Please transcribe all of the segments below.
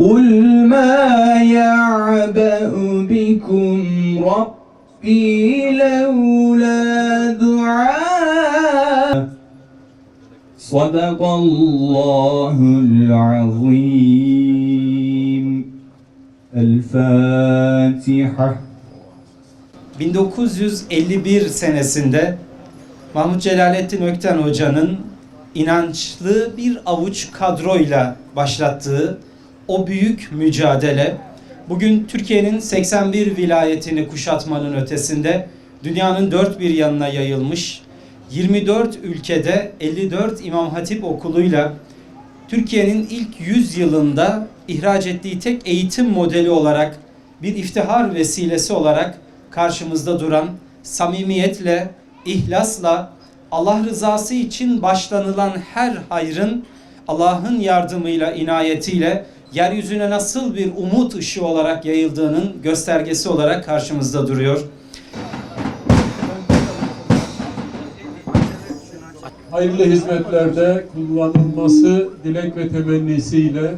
قل ما يعبأ بكم ربي لولا دعاء صدق الله العظيم الفاتحة 1951 senesinde Mahmut Celalettin Ökten Hoca'nın inançlı bir avuç kadroyla başlattığı o büyük mücadele. Bugün Türkiye'nin 81 vilayetini kuşatmanın ötesinde dünyanın dört bir yanına yayılmış 24 ülkede 54 İmam Hatip okuluyla Türkiye'nin ilk 100 yılında ihraç ettiği tek eğitim modeli olarak bir iftihar vesilesi olarak karşımızda duran samimiyetle, ihlasla, Allah rızası için başlanılan her hayrın Allah'ın yardımıyla, inayetiyle yeryüzüne nasıl bir umut ışığı olarak yayıldığının göstergesi olarak karşımızda duruyor. hayırlı hizmetlerde kullanılması dilek ve temennisiyle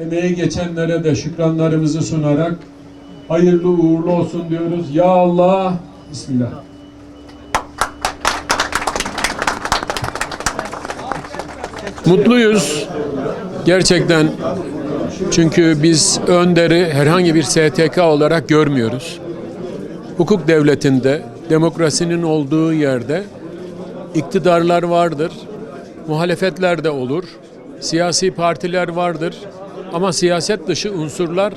emeği geçenlere de şükranlarımızı sunarak hayırlı uğurlu olsun diyoruz. Ya Allah, Bismillah. Mutluyuz. Gerçekten çünkü biz Önder'i herhangi bir STK olarak görmüyoruz. Hukuk devletinde, demokrasinin olduğu yerde iktidarlar vardır, muhalefetler de olur, siyasi partiler vardır ama siyaset dışı unsurlar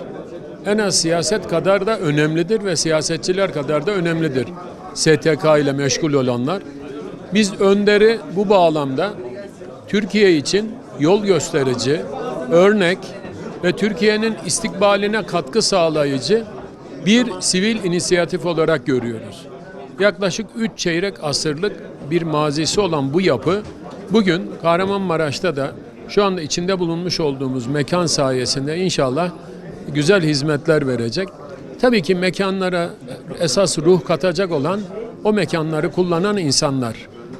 en az siyaset kadar da önemlidir ve siyasetçiler kadar da önemlidir. STK ile meşgul olanlar. Biz Önder'i bu bağlamda Türkiye için yol gösterici, örnek ve Türkiye'nin istikbaline katkı sağlayıcı bir sivil inisiyatif olarak görüyoruz. Yaklaşık 3 çeyrek asırlık bir mazisi olan bu yapı bugün Kahramanmaraş'ta da şu anda içinde bulunmuş olduğumuz mekan sayesinde inşallah güzel hizmetler verecek. Tabii ki mekanlara esas ruh katacak olan o mekanları kullanan insanlar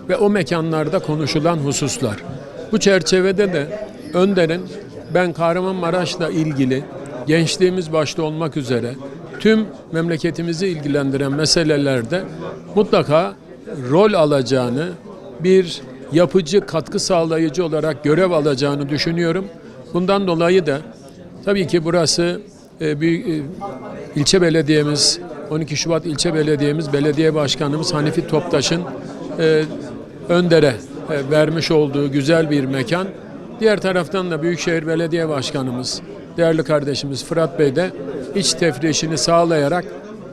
ve o mekanlarda konuşulan hususlar. Bu çerçevede de Önder'in ben Kahramanmaraş'la ilgili gençliğimiz başta olmak üzere tüm memleketimizi ilgilendiren meselelerde mutlaka rol alacağını, bir yapıcı, katkı sağlayıcı olarak görev alacağını düşünüyorum. Bundan dolayı da tabii ki burası e, büyük, e, ilçe belediyemiz, 12 Şubat ilçe belediyemiz, belediye başkanımız Hanifi Toptaş'ın e, Önder'e e, vermiş olduğu güzel bir mekan. Diğer taraftan da Büyükşehir Belediye Başkanımız, değerli kardeşimiz Fırat Bey de iç tefrişini sağlayarak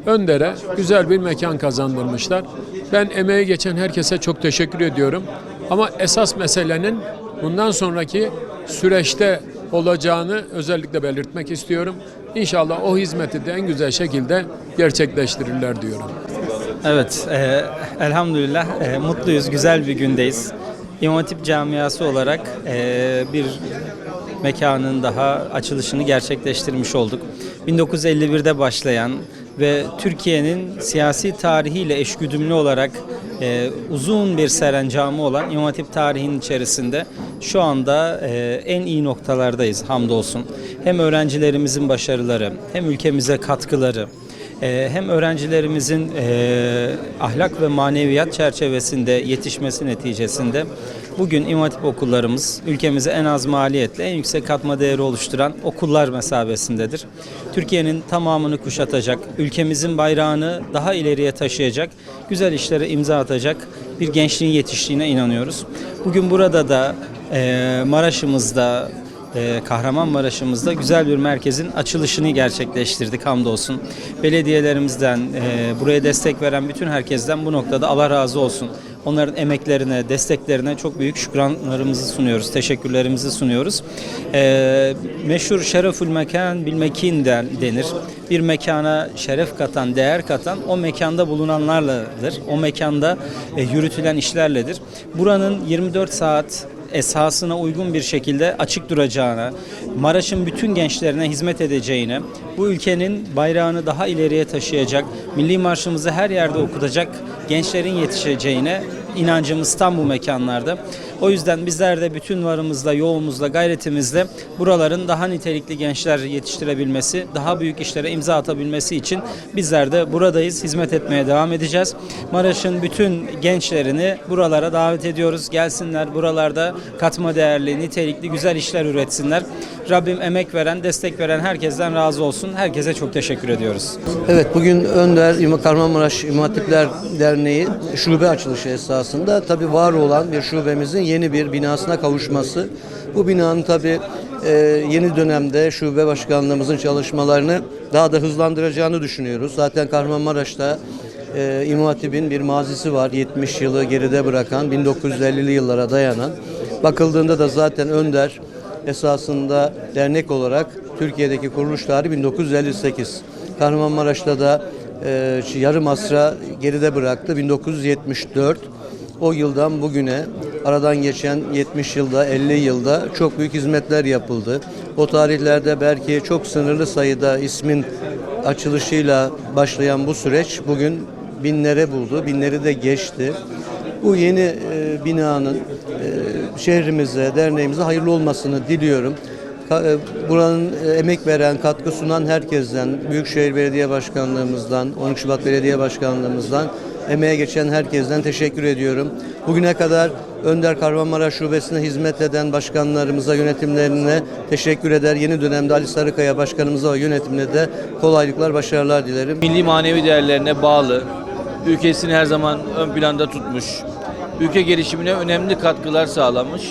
Önder'e güzel bir mekan kazandırmışlar. Ben emeği geçen herkese çok teşekkür ediyorum. Ama esas meselenin bundan sonraki süreçte olacağını özellikle belirtmek istiyorum. İnşallah o hizmeti de en güzel şekilde gerçekleştirirler diyorum. Evet, e, elhamdülillah e, mutluyuz, güzel bir gündeyiz. İmam Hatip camiası olarak e, bir mekanın daha açılışını gerçekleştirmiş olduk. 1951'de başlayan ve Türkiye'nin siyasi tarihiyle eşgüdümlü olarak e, uzun bir serencamı olan İmam Hatip tarihinin içerisinde şu anda e, en iyi noktalardayız hamdolsun. Hem öğrencilerimizin başarıları hem ülkemize katkıları hem öğrencilerimizin e, ahlak ve maneviyat çerçevesinde yetişmesi neticesinde bugün İmam Hatip okullarımız ülkemize en az maliyetle en yüksek katma değeri oluşturan okullar mesabesindedir. Türkiye'nin tamamını kuşatacak, ülkemizin bayrağını daha ileriye taşıyacak, güzel işlere imza atacak bir gençliğin yetiştiğine inanıyoruz. Bugün burada da e, Maraş'ımızda Kahramanmaraş'ımızda güzel bir merkezin açılışını gerçekleştirdik hamdolsun. Belediyelerimizden, e, buraya destek veren bütün herkesten bu noktada Allah razı olsun. Onların emeklerine, desteklerine çok büyük şükranlarımızı sunuyoruz, teşekkürlerimizi sunuyoruz. E, meşhur şerefül mekan bil denir. Bir mekana şeref katan, değer katan o mekanda bulunanlarladır. O mekanda e, yürütülen işlerledir. Buranın 24 saat esasına uygun bir şekilde açık duracağına, Maraş'ın bütün gençlerine hizmet edeceğine, bu ülkenin bayrağını daha ileriye taşıyacak, milli marşımızı her yerde okutacak gençlerin yetişeceğine inancımız tam bu mekanlarda. O yüzden bizler de bütün varımızla, yoğumuzla, gayretimizle buraların daha nitelikli gençler yetiştirebilmesi, daha büyük işlere imza atabilmesi için bizler de buradayız, hizmet etmeye devam edeceğiz. Maraş'ın bütün gençlerini buralara davet ediyoruz. Gelsinler buralarda katma değerli, nitelikli, güzel işler üretsinler. Rabbim emek veren, destek veren herkesten razı olsun. Herkese çok teşekkür ediyoruz. Evet bugün Önder Kahramanmaraş İmam Hatipler Derneği şube açılışı esasında tabi var olan bir şubemizin yeni bir binasına kavuşması. Bu binanın tabi yeni dönemde şube başkanlığımızın çalışmalarını daha da hızlandıracağını düşünüyoruz. Zaten Kahramanmaraş'ta e, İmam Hatip'in bir mazisi var. 70 yılı geride bırakan 1950'li yıllara dayanan. Bakıldığında da zaten Önder esasında dernek olarak Türkiye'deki kuruluş tarihi 1958. Kahramanmaraş'ta da e, yarım asra geride bıraktı 1974. O yıldan bugüne aradan geçen 70 yılda 50 yılda çok büyük hizmetler yapıldı. O tarihlerde belki çok sınırlı sayıda ismin açılışıyla başlayan bu süreç bugün binlere buldu, binleri de geçti. Bu yeni e, binanın e, şehrimize, derneğimize hayırlı olmasını diliyorum. Ka- e, Buranın e, emek veren, katkı sunan herkesten, Büyükşehir Belediye Başkanlığımızdan, 12 Şubat Belediye Başkanlığımızdan, emeğe geçen herkesten teşekkür ediyorum. Bugüne kadar Önder Kahramanmaraş Şubesi'ne hizmet eden başkanlarımıza, yönetimlerine teşekkür eder. Yeni dönemde Ali Sarıkaya Başkanımıza ve yönetimine de kolaylıklar, başarılar dilerim. milli manevi değerlerine bağlı, ülkesini her zaman ön planda tutmuş, ülke gelişimine önemli katkılar sağlamış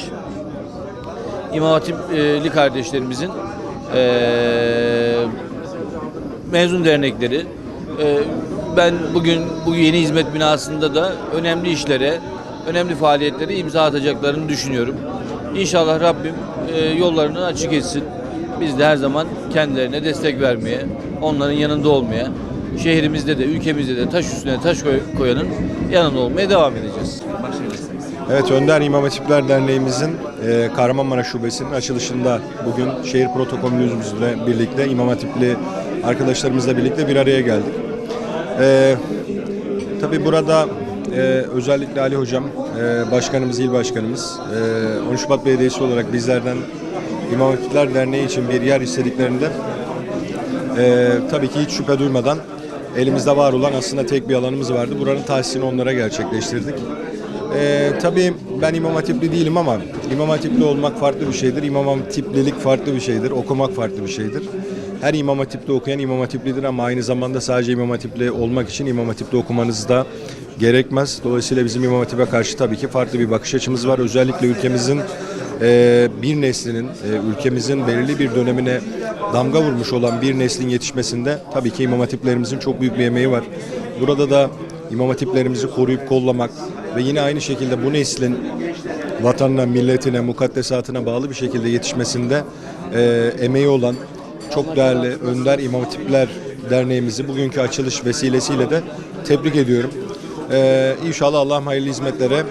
İmam Hatipli kardeşlerimizin eee, mezun dernekleri. Eee, ben bugün bu yeni hizmet binasında da önemli işlere, önemli faaliyetlere imza atacaklarını düşünüyorum. İnşallah Rabbim eee, yollarını açık etsin. Biz de her zaman kendilerine destek vermeye, onların yanında olmaya, şehrimizde de, ülkemizde de taş üstüne taş koy- koyanın yanında olmaya devam edeceğiz. Evet Önder İmam Hatipler Derneğimizin e, Kahramanmaraş Şubesi'nin açılışında bugün şehir protokolümüzle birlikte İmam Hatipli arkadaşlarımızla birlikte bir araya geldik. E, tabii burada e, özellikle Ali Hocam, e, başkanımız, il başkanımız, e, 13 Şubat Belediyesi olarak bizlerden İmam Hatipler Derneği için bir yer istediklerinde ee, tabii ki hiç şüphe duymadan elimizde var olan aslında tek bir alanımız vardı. Buranın tahsisini onlara gerçekleştirdik. Ee, tabii ben İmam Hatipli değilim ama İmam Hatipli olmak farklı bir şeydir. İmam Hatiplilik farklı bir şeydir. Okumak farklı bir şeydir. Her İmam Hatipli okuyan İmam Hatiplidir ama aynı zamanda sadece İmam Hatipli olmak için İmam Hatipli okumanız da gerekmez. Dolayısıyla bizim İmam Hatip'e karşı tabii ki farklı bir bakış açımız var. Özellikle ülkemizin e, bir neslinin, e, ülkemizin belirli bir dönemine damga vurmuş olan bir neslin yetişmesinde tabii ki İmam Hatiplerimizin çok büyük bir emeği var. Burada da İmam Hatiplerimizi koruyup kollamak ve yine aynı şekilde bu neslin vatanına, milletine, mukaddesatına bağlı bir şekilde yetişmesinde e, emeği olan çok değerli Önder İmam Hatipler Derneğimizi bugünkü açılış vesilesiyle de tebrik ediyorum. Ee, inşallah Allah'ım hayırlı hizmetlere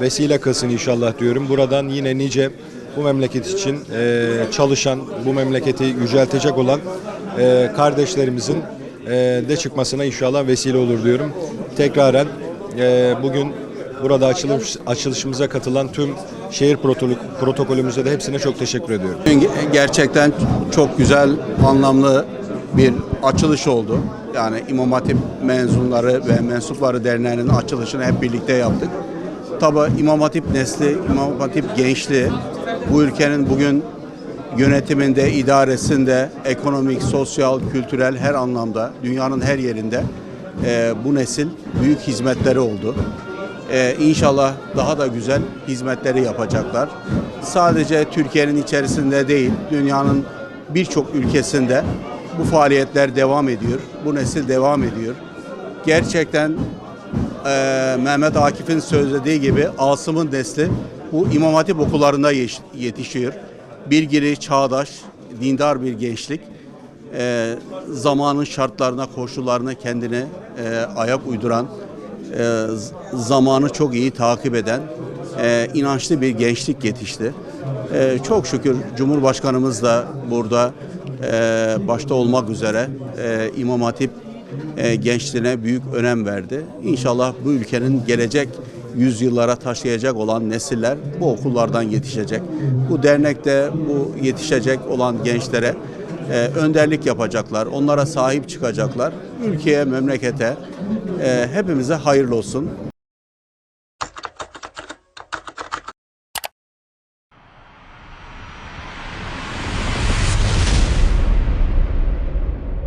vesile kılsın inşallah diyorum. Buradan yine nice bu memleket için e, çalışan, bu memleketi yüceltecek olan e, kardeşlerimizin e, de çıkmasına inşallah vesile olur diyorum. Tekraren e, bugün burada açılış, açılışımıza katılan tüm şehir protokol, protokolümüze de hepsine çok teşekkür ediyorum. Gerçekten çok güzel, anlamlı bir açılış oldu. Yani İmam Hatip mezunları ve mensupları derneğinin açılışını hep birlikte yaptık. Tabi İmam Hatip nesli, İmam Hatip gençliği bu ülkenin bugün yönetiminde, idaresinde, ekonomik, sosyal, kültürel her anlamda dünyanın her yerinde e, bu nesil büyük hizmetleri oldu. Ee, inşallah daha da güzel hizmetleri yapacaklar. Sadece Türkiye'nin içerisinde değil, dünyanın birçok ülkesinde bu faaliyetler devam ediyor. Bu nesil devam ediyor. Gerçekten eee, Mehmet Akif'in söylediği gibi Asım'ın nesli bu İmam Hatip okullarında yetişiyor. Bilgili, çağdaş, dindar bir gençlik. Eee, zamanın şartlarına, koşullarına kendine eee, ayak uyduran, e, zamanı çok iyi takip eden e, inançlı bir gençlik yetişti. E, çok şükür Cumhurbaşkanımız da burada e, başta olmak üzere e, İmam Hatip e, gençliğine büyük önem verdi. İnşallah bu ülkenin gelecek yüzyıllara taşıyacak olan nesiller bu okullardan yetişecek. Bu dernekte bu yetişecek olan gençlere e, önderlik yapacaklar, onlara sahip çıkacaklar. Ülkeye, memlekete, hepimize hayırlı olsun.